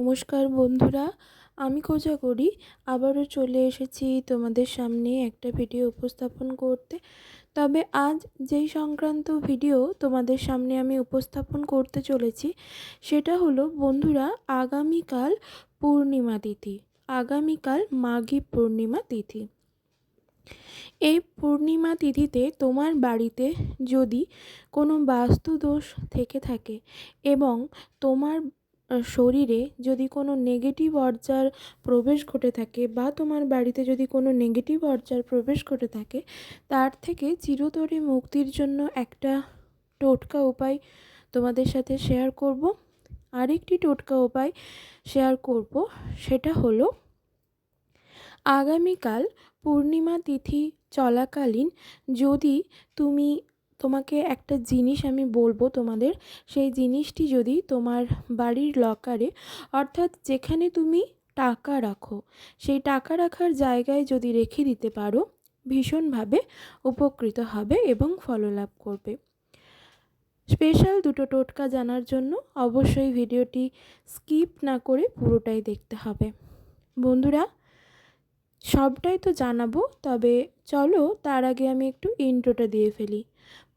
নমস্কার বন্ধুরা, আমি খোঁজা করি। আবারও চলে এসেছি তোমাদের সামনে একটা ভিডিও উপস্থাপন করতে। তবে আজ যেই সংক্রান্ত ভিডিও তোমাদের সামনে আমি উপস্থাপন করতে চলেছি, সেটা হলো, বন্ধুরা, আগামীকাল পূর্ণিমা তিথি। আগামীকাল মাঘী পূর্ণিমা তিথি। এই পূর্ণিমা তিথিতে তোমার বাড়িতে যদি কোনো বাস্তু দোষ থেকে থাকে এবং তোমার শরীরে যদি কোনো নেগেটিভ অর্জার প্রবেশ ঘটে থাকে বা তোমার বাড়িতে যদি কোনো নেগেটিভ অর্জার প্রবেশ ঘটে থাকে, তার থেকে চিরতরে মুক্তির জন্য একটা টোটকা উপায় তোমাদের সাথে শেয়ার করব। আরেকটি টোটকা উপায় শেয়ার করব, সেটা হলো আগামীকাল পূর্ণিমা তিথি চলাকালীন যদি তুমি তোমাকে একটা জিনিস আমি বলব তোমাদের। সেই জিনিসটি যদি তোমার বাড়ির লকারে অর্থাৎ যেখানে তুমি টাকা রাখো, সেই টাকা রাখার জায়গায় যদি রেখে দিতে পারো, ভীষণভাবে উপকৃত হবে এবং ফললাভ করবে। স্পেশাল দুটো টোটকা জানার জন্য অবশ্যই ভিডিওটি স্কিপ না করে পুরোটাই দেখতে হবে। বন্ধুরা, সবটাই তো জানাব, তবে চলো তার আগে আমি একটু ইন্ট্রোটা দিয়ে ফেলি।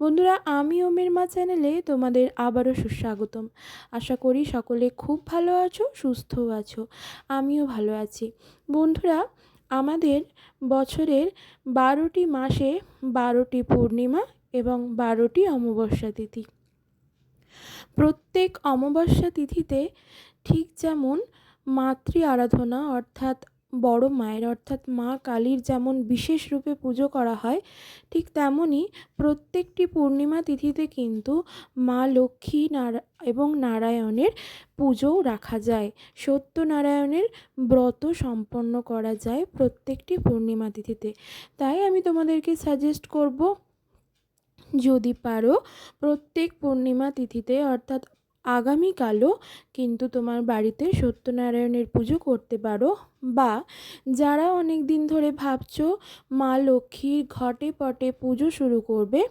বন্ধুরা, আমি ওমের মা চ্যানেলে তোমাদের আবারও সুস্বাগতম। আশা করি সকলে খুব ভালো আছো, সুস্থও আছো, আমিও ভালো আছি। বন্ধুরা, আমাদের বছরের বারোটি মাসে বারোটি পূর্ণিমা এবং বারোটি অমাবস্যা তিথি। প্রত্যেক অমাবস্যা তিথিতে ঠিক যেমন মাতৃ আরাধনা অর্থাৎ বড় মায়ের, অর্থাৎ মা কালীর যেমন বিশেষ রূপে পুজো করা হয়, ঠিক তেমনই প্রত্যেকটি পূর্ণিমা তিথিতে কিন্তু মা লক্ষ্মী নারা, এবং নারায়ণের পুজোও রাখা যায়। সত্যনারায়ণের ব্রত সম্পন্ন করা যায় প্রত্যেকটি পূর্ণিমা তিথিতে। তাই আমি তোমাদেরকে সাজেস্ট করব, যদি পারো প্রত্যেক পূর্ণিমা তিথিতে, অর্থাৎ আগামীকালও কিন্তু তোমার বাড়িতে সত্যনারায়ণের পুজো করতে পারো। বা যারা অনেক দিন ধরে ভাবছ মা লক্ষ্মীর ঘটে পটে পুজো শুরু করবে,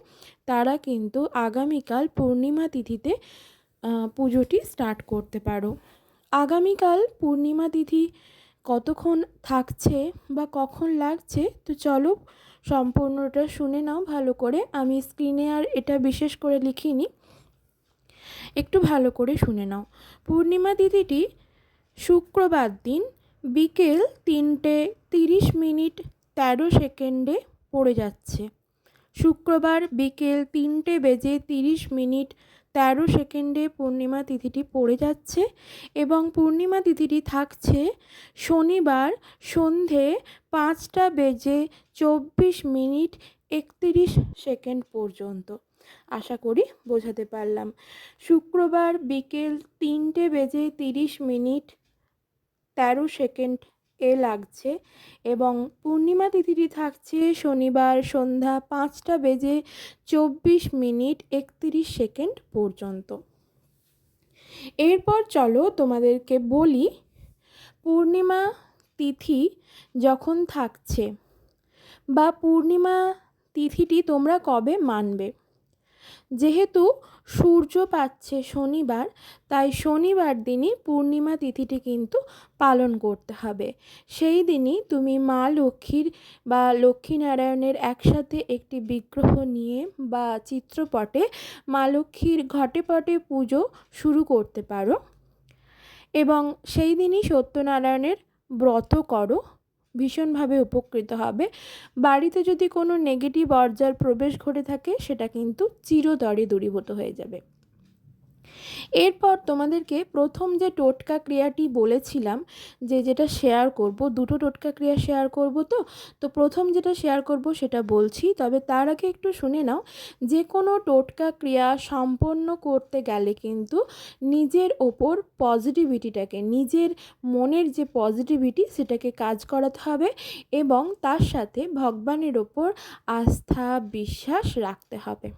তারা কিন্তু আগামীকাল পূর্ণিমা তিথিতে পুজোটি স্টার্ট করতে পারো। আগামীকাল পূর্ণিমা তিথি কতক্ষণ থাকছে বা কখন লাগছে, তো চলো সম্পূর্ণটা শুনে নাও ভালো করে। আমি স্ক্রিনে আর এটা বিশেষ করে লিখিনি। একটু ভালো করে শুনে নাও। পূর্ণিমা তিথিটি শুক্রবার দিন, বিকেল তিনটে তিরিশ মিনিট তেরো সেকেন্ডে পড়ে যাচ্ছে। শুক্রবার বিকেল তিনটে বেজে তিরিশ মিনিট তেরো সেকেন্ডে পূর্ণিমা তিথিটি পড়ে যাচ্ছে এবং পূর্ণিমা তিথিটি থাকছে শনিবার সন্ধে পাঁচটা বেজে চব্বিশ মিনিট একত্রিশ সেকেন্ড পর্যন্ত। আশা করি বোঝাতে পারলাম। শুক্রবার বিকেল তিনটে বেজে তিরিশ মিনিট তেরো সেকেন্ড এ লাগছে এবং পূর্ণিমা তিথিটি থাকছে শনিবার সন্ধ্যা পাঁচটা বেজে চব্বিশ মিনিট একত্রিশ সেকেন্ড পর্যন্ত। এরপর চলো তোমাদেরকে বলি, পূর্ণিমা তিথি যখন থাকছে বা পূর্ণিমা তিথিটি তোমরা কবে মানবে? যেহেতু সূর্য পাচ্ছে শনিবার, তাই শনিবার দিনই পূর্ণিমা তিথিটি কিন্তু পালন করতে হবে। সেই দিনই তুমি মা লক্ষ্মীর বা লক্ষ্মীনারায়ণের একসাথে একটি বিগ্রহ নিয়ে বা চিত্রপটে মা লক্ষ্মীর ঘটে পটে পুজো শুরু করতে পারো এবং সেই দিনই সত্যনারায়ণের ব্রত করো। ভীষণভাবে উপকৃত হবে। বাড়িতে যদি কোনো নেগেটিভ অর্জার প্রবেশ ঘটে থাকে, সেটা কিন্তু চিরতরে দূরীভূত হয়ে যাবে। এরপর তোমাদেরকে প্রথম যে টোটকা ক্রিয়াটি বলেছিলাম, যে যেটা শেয়ার করব, দুটো টোটকা ক্রিয়া শেয়ার করব তো? তো প্রথম যেটা শেয়ার করব সেটা বলছি, তবে তার আগে একটু শুনে নাও, যে কোনো টোটকা ক্রিয়া সম্পন্ন করতে গেলে কিন্তু নিজের ওপর পজিটিভিটিটাকে নিজের মনের যে পজিটিভিটি সেটাকে কাজ করাতে হবে এবং তার সাথে ভগবানের ওপর আস্থা, বিশ্বাস রাখতে হবে।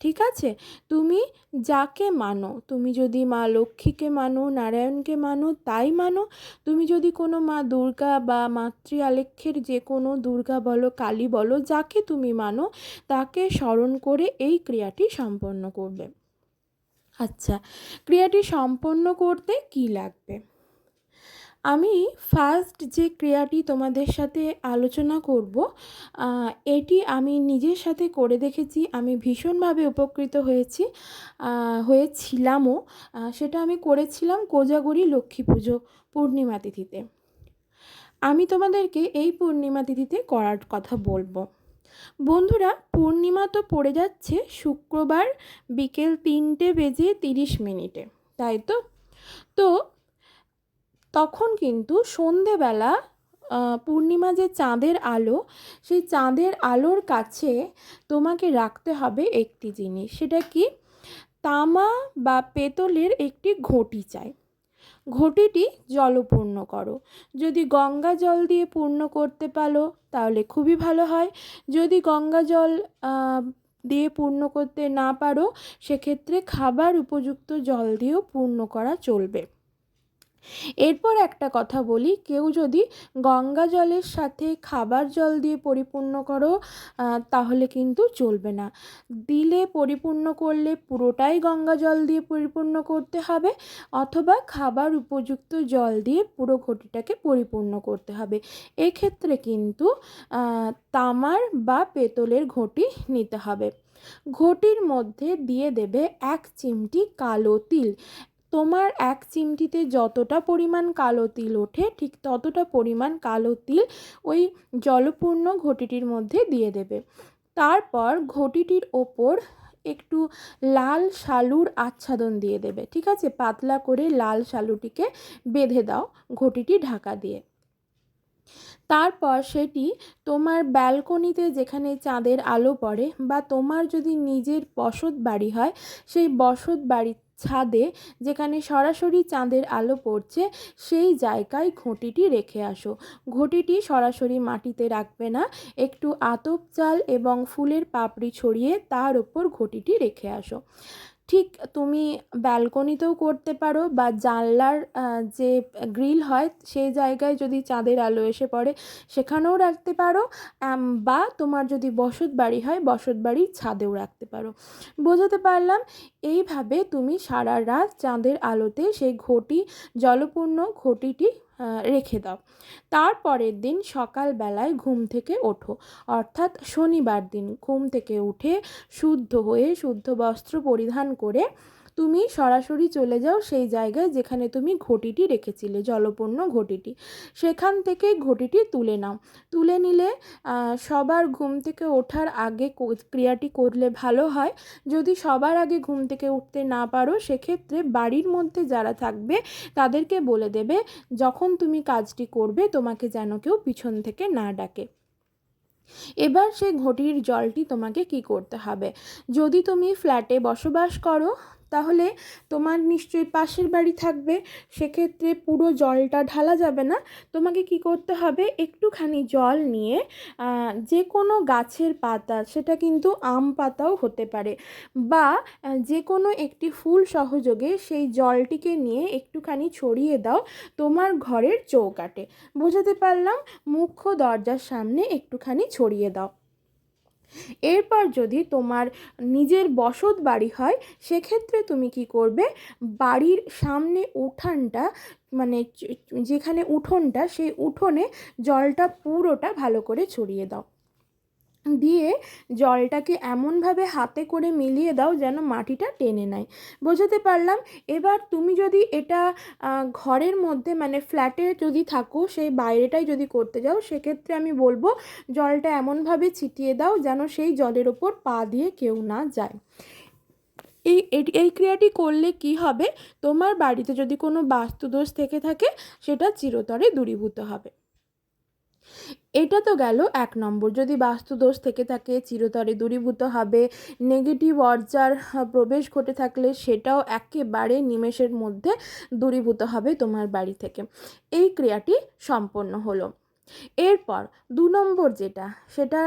ঠিক আছে? তুমি যাকে মানো, তুমি যদি মা লক্ষ্মীকে মানো, নারায়ণকে মানো, তাই মানো। তুমি যদি কোনো মা দুর্গা বা মাতৃ আলেখ্যের যে কোনো দুর্গা বলো, কালী বলো, যাকে তুমি মানো, তাকে স্মরণ করে এই ক্রিয়াটি সম্পন্ন করবে। আচ্ছা ক্রিয়াটি সম্পন্ন করতে কি লাগবে? আমি ফার্স্ট যে ক্রিয়াটি তোমাদের সাথে আলোচনা করব এটি আমি নিজের সাথে করে দেখেছি, আমি ভীষণভাবে উপকৃত হয়েছি হয়েছিলামও সেটা আমি করেছিলাম কোজাগরি লক্ষ্মী পুজো পূর্ণিমা তিথিতে। আমি তোমাদেরকে এই পূর্ণিমা তিথিতে করার কথা বলব। বন্ধুরা, পূর্ণিমা তো পড়ে যাচ্ছে শুক্রবার বিকেল তিনটে বেজে তিরিশ মিনিটে, তাই তো? তো তখন কিন্তু সন্ধেবেলা পূর্ণিমা যে চাঁদের আলো, সেই চাঁদের আলোর কাছে তোমাকে রাখতে হবে একটি জিনিস। সেটা কি? তামা বা পেতলের একটি ঘটি চাই। ঘটিটি জলপূর্ণ করো। যদি গঙ্গা জল দিয়ে পূর্ণ করতে পারো, তাহলে খুবই ভালো হয়। যদি গঙ্গা জল দিয়ে পূর্ণ করতে না পারো, সেক্ষেত্রে খাবার উপযুক্ত জল দিয়েও পূর্ণ করা চলবে। এরপর একটা কথা বলি, কেউ যদি গঙ্গা জলের সাথে খাবার জল দিয়ে পরিপূর্ণ করো তাহলে কিন্তু চলবে না। দিলে পরিপূর্ণ করলে পুরোটাই গঙ্গা জল দিয়ে পরিপূর্ণ করতে হবে, অথবা খাবার উপযুক্ত জল দিয়ে পুরো ঘটিটাকে পরিপূর্ণ করতে হবে। এক্ষেত্রে কিন্তু তামার বা পেতলের ঘটি নিতে হবে। ঘটির মধ্যে দিয়ে দেবে এক চিমটি কালো তিল। তোমার এক চিমটিতে যতটা পরিমাণ কালো তিল ওঠে, ঠিক ততটা পরিমাণ কালো তিল ওই জলপূর্ণ ঘটিটির মধ্যে দিয়ে দেবে। তারপর ঘটিটির ওপর একটু লাল শালুর আচ্ছাদন দিয়ে দেবে, ঠিক আছে? পাতলা করে লাল শালুটিকে বেঁধে দাও ঘটিটি ঢাকা দিয়ে। তারপর সেটি তোমার ব্যালকনিতে যেখানে চাঁদের আলো পড়ে বা তোমার যদি নিজের বসত বাড়ি হয়, সেই বসত বাড়ির ছাদে যেখানে সরাসরি চাঁদের আলো পড়ছে, সেই জায়গায় ঘটিটি রেখে আসো। ঘটিটি সরাসরি মাটিতে রাখবে না, একটু আতপ চাল এবং ফুলের পাপড়ি ছড়িয়ে তার ওপর ঘটিটি রেখে আসো। ঠিক তুমি ব্যালকনিতেও করতে পারো বা জানলার যে গ্রিল হয় সেই জায়গায় যদি চাঁদের আলো এসে পড়ে সেখানেও রাখতে পারো বা তোমার যদি বসত বাড়ি হয় বসত বাড়ির ছাদেও রাখতে পারো। বোঝাতে পারলাম, এইভাবে তুমি সারা রাত চাঁদের আলোতে সেই ঘটি, জলপূর্ণ ঘটিটি রেখে দাও। তারপরের দিন সকালবেলায় ঘুম থেকে ওঠো। অর্থাৎ শনিবার দিন ঘুম থেকে উঠে শুদ্ধ হয়ে শুদ্ধ বস্ত্র পরিধান করে তুমি সরাসরি চলে যাও সেই জায়গায় যেখানে তুমি ঘটিটি রেখেছিলে, জলপূর্ণ ঘটিটি। সেখান থেকে ঘটিটি তুলে নাও। তুলে নিলে সবার ঘুম থেকে ওঠার আগে ক্রিয়াটি করলে ভালো হয়। যদি সবার আগে ঘুম থেকে উঠতে না পারো, সেক্ষেত্রে বাড়ির মধ্যে যারা থাকবে, তাদেরকে বলে দেবে, যখন তুমি কাজটি করবে, তোমাকে যেন কেউ পিছন থেকে না ডাকে। এবার সেই ঘটির জলটি তোমাকে কি করতে হবে? যদি তুমি ফ্ল্যাটে বসবাস করো তাহলে তোমার নিশ্চয়ই পাশের বাড়ি থাকবে, সেক্ষেত্রে পুরো জলটা ঢালা যাবে না। তোমাকে কি করতে হবে? একটুখানি জল নিয়ে যে কোনো গাছের পাতা, সেটা কিন্তু আম পাতাও হতে পারে বা যে কোনো একটি ফুল সহযোগে সেই জলটিকে নিয়ে একটুখানি ছড়িয়ে দাও তোমার ঘরের চৌকাটে। বোঝাতে পারলাম? মুখ্য দরজার সামনে একটুখানি ছড়িয়ে দাও। এরপর যদি তোমার নিজের বসত বাড়ি হয়, সেক্ষেত্রে তুমি কি করবে? বাড়ির সামনে উঠানটা মানে যেখানে উঠোনটা, সেই উঠোনে জলটা পুরোটা ভালো করে ছড়িয়ে দাও। দিয়ে জলটাকে এমনভাবে হাতে করে মিলিয়ে দাও যেন মাটিটা টেনে নেয়। বোঝাতে পারলাম? এবার তুমি যদি এটা ঘরের মধ্যে মানে ফ্ল্যাটে যদি থাকো, সেই বাইরেটাই যদি করতে যাও, সেক্ষেত্রে আমি বলব জলটা এমনভাবে ছিটিয়ে দাও যেন সেই জলের ওপর পা দিয়ে কেউ না যায়। এই এই ক্রিয়াটি করলে কি হবে? তোমার বাড়িতে যদি কোনো বাস্তুদোষ থেকে থাকে, সেটা চিরতরে দূরীভূত হবে। এটা তো গেল এক নম্বর। যদি বাস্তুদোষ থেকে থাকে, চিরতরে দূরীভূত হবে নেগেটিভ অর্জার প্রবেশ ঘটে থাকলে সেটাও একেবারে নিমেষের মধ্যে দূরীভূত হবে তোমার বাড়ি থেকে। এই ক্রিয়াটি সম্পন্ন হলো। এরপর দু নম্বর যেটা, সেটা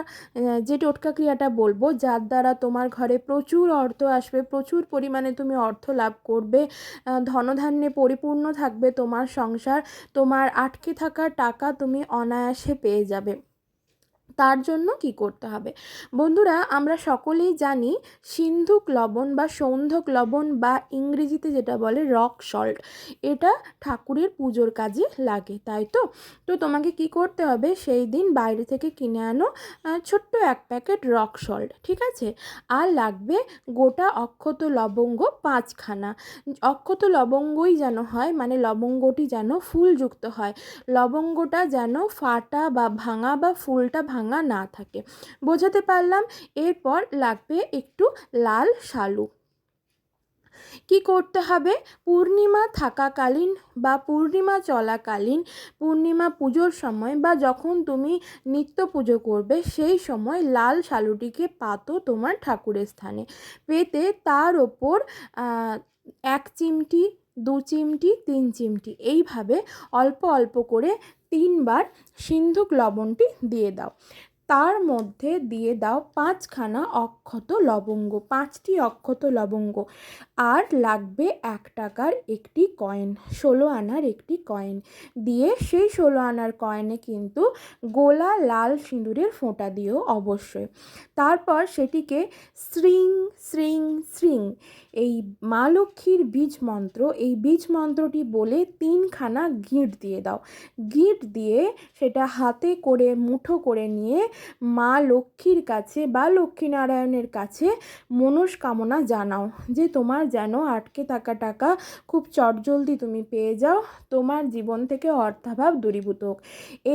যে টোটকা ক্রিয়াটা বলব, যার দ্বারা তোমার ঘরে প্রচুর অর্থ আসবে, প্রচুর পরিমাণে তুমি অর্থ লাভ করবে ধনধান্যে পরিপূর্ণ থাকবে তোমার সংসার, তোমার আটকে থাকা টাকা তুমি অনায়াসে পেয়ে যাবে। তার জন্য কি করতে হবে? বন্ধুরা, আমরা সকলেই জানি সিন্ধুক লবণ বা সৌন্ধক লবণ বা ইংরেজিতে যেটা বলে রক সল্ট, এটা ঠাকুরের পুজোর কাজে লাগে, তাই তো? তো তোমাকে কি করতে হবে? সেই দিন বাইরে থেকে কিনে আনো ছোট্ট এক প্যাকেট রক সল্ট, ঠিক আছে? আর লাগবে গোটা অক্ষত লবঙ্গ পাঁচখানা। অক্ষত লবঙ্গই যেন হয় মানে লবঙ্গটি যেন ফুলযুক্ত হয়, লবঙ্গটা যেন ফাটা বা ভাঙা বা ফুলটা ভাঙা না থাকে। বোঝাতে পারলাম, এরপর লাগবে একটু লাল শালু। কি করতে হবে? পূর্ণিমা থাকাকালীন বা পূর্ণিমা চলাকালীন পূর্ণিমা পুজোর সময় বা যখন তুমি নিত্য পুজো করবে, সেই সময় লাল শালুটিকে পাতো তোমার ঠাকুরের স্থানে। পেতে তার ওপর এক চিমটি, দু চিমটি, তিন চিমটি, এইভাবে অল্প অল্প করে তিনবার সিন্ধুক লবণটি দিয়ে দাও। তার মধ্যে দিয়ে দাও পাঁচখানা অক্ষত লবঙ্গ, পাঁচটি অক্ষত লবঙ্গ। আর লাগবে এক টাকার একটি কয়েন, ষোলো আনার একটি কয়েন। দিয়ে সেই ষোলো আনার কয়েনে কিন্তু গোলা লাল সিঁদুরের ফোঁটা দিও অবশ্যই। তারপর সেটিকে শ্রিং শ্রিং শ্রিং এই মা লক্ষ্মীর বীজ মন্ত্র, এই বীজ মন্ত্রটি বলে তিনখানা গিঁট দিয়ে দাও। গিঁট দিয়ে সেটা হাতে করে মুঠো করে নিয়ে মা লক্ষ্মীর কাছে বা লক্ষ্মীনারায়ণের কাছে মনস্কামনা জানাও যে তোমার যেন আটকে থাকা টাকা খুব চটজলদি তুমি পেয়ে যাও, তোমার জীবন থেকে অর্থাভাব দূরীভূত হোক।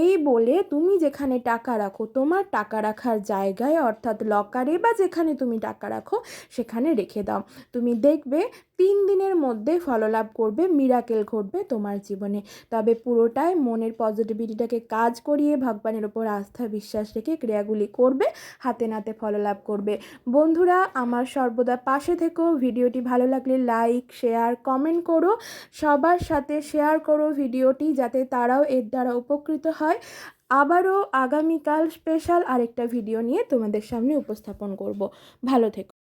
এই বলে তুমি যেখানে টাকা রাখো, তোমার টাকা রাখার জায়গায় অর্থাৎ লকারে বা যেখানে তুমি টাকা রাখো, সেখানে রেখে দাও। তুমি দেখবে তিন দিনের মধ্যে ফললাভ করবে মিরাকেল ঘটবে তোমার জীবনে। তবে পুরোটাই মনের পজিটিভিটিটাকে কাজ করিয়ে ভগবানের ওপর আস্থা, বিশ্বাস রেখে ক্রিয়াগুলি করবে, হাতে নাতে ফললাভ করবে। বন্ধুরা, আমার সর্বদা পাশে থেকো। ভিডিওটি ভালো লাগলে লাইক, শেয়ার, কমেন্ট করো। সবার সাথে শেয়ার করো ভিডিওটি যাতে তারাও এর দ্বারা উপকৃত হয়। আবারও আগামীকাল স্পেশাল আরেকটা ভিডিও নিয়ে তোমাদের সামনে উপস্থাপন করব। ভালো থেকো।